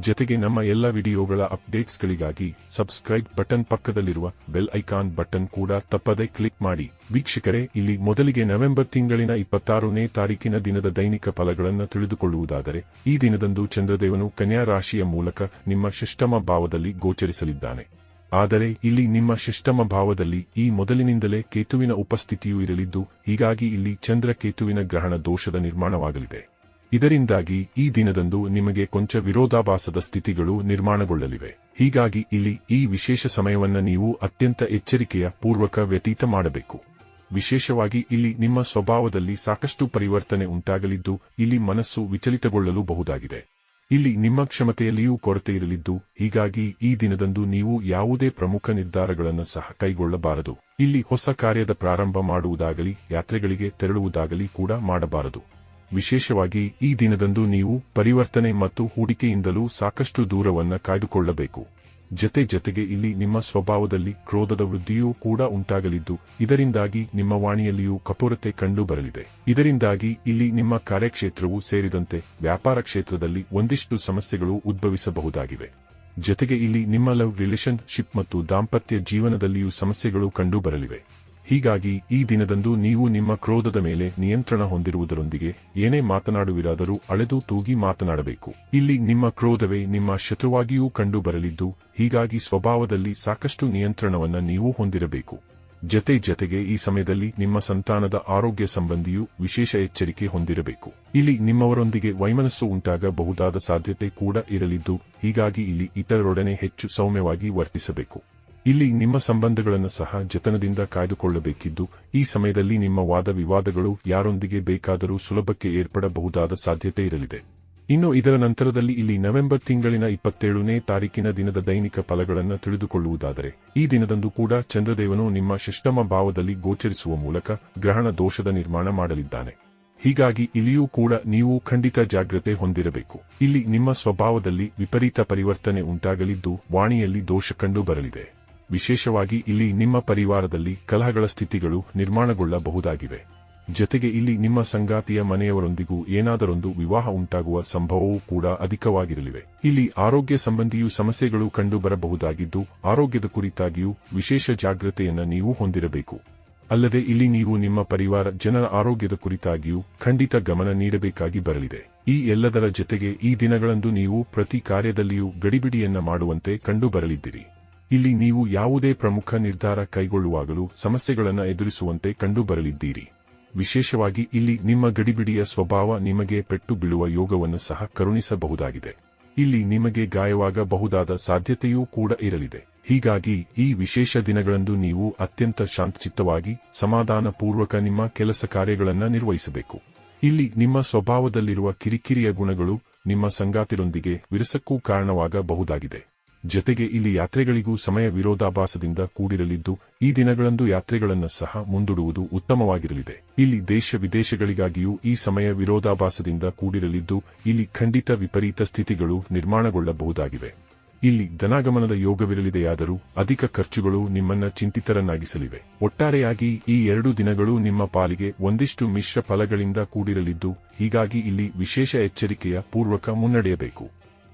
ಜೊತೆಗೆ ನಮ್ಮ ಎಲ್ಲ ವಿಡಿಯೋಗಳ ಅಪ್ಡೇಟ್ಸ್ಗಳಿಗಾಗಿ ಸಬ್ಸ್ಕ್ರೈಬ್ ಬಟನ್ ಪಕ್ಕದಲ್ಲಿರುವ ಬೆಲ್ ಐಕಾನ್ ಬಟನ್ ಕೂಡ ತಪ್ಪದೆ ಕ್ಲಿಕ್ ಮಾಡಿ. ವೀಕ್ಷಕರೇ, ಇಲ್ಲಿ ಮೊದಲಿಗೆ ನವೆಂಬರ್ ತಿಂಗಳಿನ ಇಪ್ಪತ್ತಾರನೇ ತಾರೀಕಿನ ದಿನದ ದೈನಿಕ ಫಲಗಳನ್ನು ತಿಳಿದುಕೊಳ್ಳುವುದಾದರೆ, ಈ ದಿನದಂದು ಚಂದ್ರದೇವನು ಕನ್ಯಾ ರಾಶಿಯ ಮೂಲಕ ನಿಮ್ಮ ಷಷ್ಟಮ ಭಾವದಲ್ಲಿ ಗೋಚರಿಸಲಿದ್ದಾನೆ. ಆದರೆ, ಇಲ್ಲಿ ನಿಮ್ಮ ಷಷ್ಟಮ ಭಾವದಲ್ಲಿ ಈ ಮೊದಲಿನಿಂದಲೇ ಕೇತುವಿನ ಉಪಸ್ಥಿತಿಯೂ ಇರಲಿದ್ದು, ಹೀಗಾಗಿ ಇಲ್ಲಿ ಚಂದ್ರ ಕೇತುವಿನ ಗ್ರಹಣ ದೋಷದ ನಿರ್ಮಾಣವಾಗಲಿದೆ. ಇದರಿಂದಾಗಿ ಈ ದಿನದಂದು ನಿಮಗೆ ಕೊಂಚ ವಿರೋಧಾಭಾಸದ ಸ್ಥಿತಿಗಳು ನಿರ್ಮಾಣಗೊಳ್ಳಲಿವೆ. ಹೀಗಾಗಿ ಇಲ್ಲಿ ಈ ವಿಶೇಷ ಸಮಯವನ್ನ ನೀವು ಅತ್ಯಂತ ಎಚ್ಚರಿಕೆಯ ಪೂರ್ವಕ ವ್ಯತೀತ ಮಾಡಬೇಕು. ವಿಶೇಷವಾಗಿ ಇಲ್ಲಿ ನಿಮ್ಮ ಸ್ವಭಾವದಲ್ಲಿ ಸಾಕಷ್ಟು ಪರಿವರ್ತನೆ ಉಂಟಾಗಲಿದ್ದು, ಇಲ್ಲಿ ಮನಸ್ಸು ವಿಚಲಿತಗೊಳ್ಳಲು ಬಹುದಾಗಿದೆ. ಇಲ್ಲಿ ನಿಮ್ಮ ಕ್ಷಮತೆಯಲ್ಲಿಯೂ ಕೊರತೆ ಇರಲಿದ್ದು, ಹೀಗಾಗಿ ಈ ದಿನದಂದು ನೀವು ಯಾವುದೇ ಪ್ರಮುಖ ನಿರ್ಧಾರಗಳನ್ನು ಸಹ ಕೈಗೊಳ್ಳಬಾರದು. ಇಲ್ಲಿ ಹೊಸ ಕಾರ್ಯದ ಪ್ರಾರಂಭ ಮಾಡುವುದಾಗಲಿ, ಯಾತ್ರೆಗಳಿಗೆ ತೆರಳುವುದಾಗಲಿ ಕೂಡ ಮಾಡಬಾರದು. ವಿಶೇಷವಾಗಿ ಈ ದಿನದಂದು ನೀವು ಪರಿವರ್ತನೆ ಮತ್ತು ಹೂಡಿಕೆಯಿಂದಲೂ ಸಾಕಷ್ಟು ದೂರವನ್ನ ಕಾಯ್ದುಕೊಳ್ಳಬೇಕು. ಜತೆ ಜತೆಗೆ ಇಲ್ಲಿ ನಿಮ್ಮ ಸ್ವಭಾವದಲ್ಲಿ ಕ್ರೋಧದ ವೃದ್ಧಿಯೂ ಕೂಡ ಉಂಟಾಗಲಿದ್ದು, ಇದರಿಂದಾಗಿ ನಿಮ್ಮ ವಾಣಿಯಲ್ಲಿಯೂ ಕಪೋರತೆ ಕಂಡು ಬರಲಿದೆ ಇದರಿಂದಾಗಿ ಇಲ್ಲಿ ನಿಮ್ಮ ಕಾರ್ಯಕ್ಷೇತ್ರವು ಸೇರಿದಂತೆ ವ್ಯಾಪಾರ ಕ್ಷೇತ್ರದಲ್ಲಿ ಒಂದಿಷ್ಟು ಸಮಸ್ಯೆಗಳು ಉದ್ಭವಿಸಬಹುದಾಗಿವೆ. ಜತೆಗೆ ಇಲ್ಲಿ ನಿಮ್ಮ ಲವ್ ರಿಲೇಶನ್ಶಿಪ್ ಮತ್ತು ದಾಂಪತ್ಯ ಜೀವನದಲ್ಲಿಯೂ ಸಮಸ್ಯೆಗಳು ಕಂಡು ಬರಲಿವೆ ಹೀಗಾಗಿ ಈ ದಿನದಂದು ನೀವು ನಿಮ್ಮ ಕ್ರೋಧದ ಮೇಲೆ ನಿಯಂತ್ರಣ ಹೊಂದಿರುವುದರೊಂದಿಗೆ ಏನೇ ಮಾತನಾಡುವಿರಾದರೂ ಅಳೆದು ತೂಗಿ ಮಾತನಾಡಬೇಕು. ಇಲ್ಲಿ ನಿಮ್ಮ ಕ್ರೋಧವೇ ನಿಮ್ಮ ಶತ್ರುವಾಗಿಯೂ ಕಂಡು ಬರಲಿದ್ದು ಹೀಗಾಗಿ ಸ್ವಭಾವದಲ್ಲಿ ಸಾಕಷ್ಟು ನಿಯಂತ್ರಣವನ್ನ ನೀವು ಹೊಂದಿರಬೇಕು. ಜತೆ ಜತೆಗೆ ಈ ಸಮಯದಲ್ಲಿ ನಿಮ್ಮ ಸಂತಾನದ ಆರೋಗ್ಯ ಸಂಬಂಧಿಯೂ ವಿಶೇಷ ಎಚ್ಚರಿಕೆ ಹೊಂದಿರಬೇಕು. ಇಲ್ಲಿ ನಿಮ್ಮವರೊಂದಿಗೆ ವೈಮನಸ್ಸು ಉಂಟಾಗಬಹುದಾದ ಸಾಧ್ಯತೆ ಕೂಡ ಇರಲಿದ್ದು, ಹೀಗಾಗಿ ಇಲ್ಲಿ ಇತರರೊಡನೆ ಹೆಚ್ಚು ಸೌಮ್ಯವಾಗಿ ವರ್ತಿಸಬೇಕು. ಇಲ್ಲಿ ನಿಮ್ಮ ಸಂಬಂಧಗಳನ್ನು ಸಹ ಜತನದಿಂದ ಕಾಯ್ದುಕೊಳ್ಳಬೇಕಿದ್ದು, ಈ ಸಮಯದಲ್ಲಿ ನಿಮ್ಮ ವಾದ ವಿವಾದಗಳು ಯಾರೊಂದಿಗೆ ಬೇಕಾದರೂ ಸುಲಭಕ್ಕೆ ಏರ್ಪಡಬಹುದಾದ ಸಾಧ್ಯತೆ ಇರಲಿದೆ. ಇನ್ನು ಇದರ ನಂತರದಲ್ಲಿ ಇಲ್ಲಿ ನವೆಂಬರ್ ತಿಂಗಳಿನ ಇಪ್ಪತ್ತೇಳನೇ ತಾರೀಕಿನ ದಿನದ ದೈನಿಕ ಫಲಗಳನ್ನು ತಿಳಿದುಕೊಳ್ಳುವುದಾದರೆ, ಈ ದಿನದಂದು ಕೂಡ ಚಂದ್ರದೇವನು ನಿಮ್ಮ ಶಿಷ್ಟಮ ಭಾವದಲ್ಲಿ ಗೋಚರಿಸುವ ಮೂಲಕ ಗ್ರಹಣ ದೋಷದ ನಿರ್ಮಾಣ ಮಾಡಲಿದ್ದಾನೆ. ಹೀಗಾಗಿ ಇಲ್ಲಿಯೂ ಕೂಡ ನೀವು ಖಂಡಿತ ಜಾಗ್ರತೆ ಹೊಂದಿರಬೇಕು. ಇಲ್ಲಿ ನಿಮ್ಮ ಸ್ವಭಾವದಲ್ಲಿ ವಿಪರೀತ ಪರಿವರ್ತನೆ ಉಂಟಾಗಲಿದ್ದು, ವಾಣಿಯಲ್ಲಿ ದೋಷ ಕಂಡು ಬರಲಿದೆ ವಿಶೇಷವಾಗಿ ಇಲ್ಲಿ ನಿಮ್ಮ ಪರಿವಾರದಲ್ಲಿ ಕಲಹಗಳ ಸ್ಥಿತಿಗಳು ನಿರ್ಮಾಣಗೊಳ್ಳಬಹುದಾಗಿವೆ. ಜತೆಗೆ ಇಲ್ಲಿ ನಿಮ್ಮ ಸಂಗಾತಿಯ ಮನೆಯವರೊಂದಿಗೂ ಏನಾದರೊಂದು ವಿವಾಹ ಉಂಟಾಗುವ ಸಂಭವವೂ ಕೂಡ ಅಧಿಕವಾಗಿರಲಿವೆ. ಇಲ್ಲಿ ಆರೋಗ್ಯ ಸಂಬಂಧಿಯೂ ಸಮಸ್ಯೆಗಳು ಕಂಡುಬರಬಹುದಾಗಿದ್ದು, ಆರೋಗ್ಯದ ಕುರಿತಾಗಿಯೂ ವಿಶೇಷ ಜಾಗ್ರತೆಯನ್ನು ನೀವು ಹೊಂದಿರಬೇಕು. ಅಲ್ಲದೆ ಇಲ್ಲಿ ನೀವು ನಿಮ್ಮ ಪರಿವಾರ ಜನರ ಆರೋಗ್ಯದ ಕುರಿತಾಗಿಯೂ ಖಂಡಿತ ಗಮನ ನೀಡಬೇಕಾಗಿ ಬರಲಿದೆ. ಈ ಎಲ್ಲದರ ಜತೆಗೆ ಈ ದಿನಗಳಂದು ನೀವು ಪ್ರತಿ ಕಾರ್ಯದಲ್ಲಿಯೂ ಗಡಿಬಿಡಿಯನ್ನ ಮಾಡುವಂತೆ ಕಂಡುಬರಲಿದ್ದೀರಿ. ಇಲ್ಲಿ ನೀವು ಯಾವುದೇ ಪ್ರಮುಖ ನಿರ್ಧಾರ ಕೈಗೊಳ್ಳುವಾಗಲೂ ಸಮಸ್ಯೆಗಳನ್ನು ಎದುರಿಸುವಂತೆ ಕಂಡುಬರಲಿದ್ದೀರಿ. ವಿಶೇಷವಾಗಿ ಇಲ್ಲಿ ನಿಮ್ಮ ಗಡಿಬಿಡಿಯ ಸ್ವಭಾವ ನಿಮಗೆ ಪೆಟ್ಟು ಬೀಳುವ ಯೋಗವನ್ನು ಸಹ ಕರುಣಿಸಬಹುದಾಗಿದೆ. ಇಲ್ಲಿ ನಿಮಗೆ ಗಾಯವಾಗಬಹುದಾದ ಸಾಧ್ಯತೆಯೂ ಕೂಡ ಇರಲಿದೆ. ಹೀಗಾಗಿ ಈ ವಿಶೇಷ ದಿನಗಳಂದು ನೀವು ಅತ್ಯಂತ ಶಾಂತಚಿತ್ತವಾಗಿ ಸಮಾಧಾನಪೂರ್ವಕ ನಿಮ್ಮ ಕೆಲಸ ಕಾರ್ಯಗಳನ್ನು ನಿರ್ವಹಿಸಬೇಕು. ಇಲ್ಲಿ ನಿಮ್ಮ ಸ್ವಭಾವದಲ್ಲಿರುವ ಕಿರಿಕಿರಿಯ ಗುಣಗಳು ನಿಮ್ಮ ಸಂಗಾತಿರೊಂದಿಗೆ ವಿರಸಕ್ಕೂ ಕಾರಣವಾಗಬಹುದಾಗಿದೆ. ಜತೆಗೆ ಇಲ್ಲಿ ಯಾತ್ರೆಗಳಿಗೂ ಸಮಯ ವಿರೋಧಾಭಾಸದಿಂದ ಕೂಡಿರಲಿದ್ದು, ಈ ದಿನಗಳಂದು ಯಾತ್ರೆಗಳನ್ನು ಸಹ ಮುಂದೂಡುವುದು ಉತ್ತಮವಾಗಿರಲಿದೆ. ಇಲ್ಲಿ ದೇಶ ವಿದೇಶಗಳಿಗಾಗಿಯೂ ಈ ಸಮಯ ವಿರೋಧಾಭಾಸದಿಂದ ಕೂಡಿರಲಿದ್ದು, ಇಲ್ಲಿ ಖಂಡಿತ ವಿಪರೀತ ಸ್ಥಿತಿಗಳು ನಿರ್ಮಾಣಗೊಳ್ಳಬಹುದಾಗಿವೆ. ಇಲ್ಲಿ ಧನಾಗಮನದ ಯೋಗವಿರಲಿದೆಯಾದರೂ, ಅಧಿಕ ಖರ್ಚುಗಳು ನಿಮ್ಮನ್ನ ಚಿಂತಿತರನ್ನಾಗಿಸಲಿವೆ. ಒಟ್ಟಾರೆಯಾಗಿ ಈ ಎರಡು ದಿನಗಳು ನಿಮ್ಮ ಪಾಲಿಗೆ ಒಂದಿಷ್ಟು ಮಿಶ್ರ ಫಲಗಳಿಂದ ಕೂಡಿರಲಿದ್ದು, ಹೀಗಾಗಿ ಇಲ್ಲಿ ವಿಶೇಷ ಎಚ್ಚರಿಕೆಯ ಪೂರ್ವಕ ಮುನ್ನಡೆಯಬೇಕು.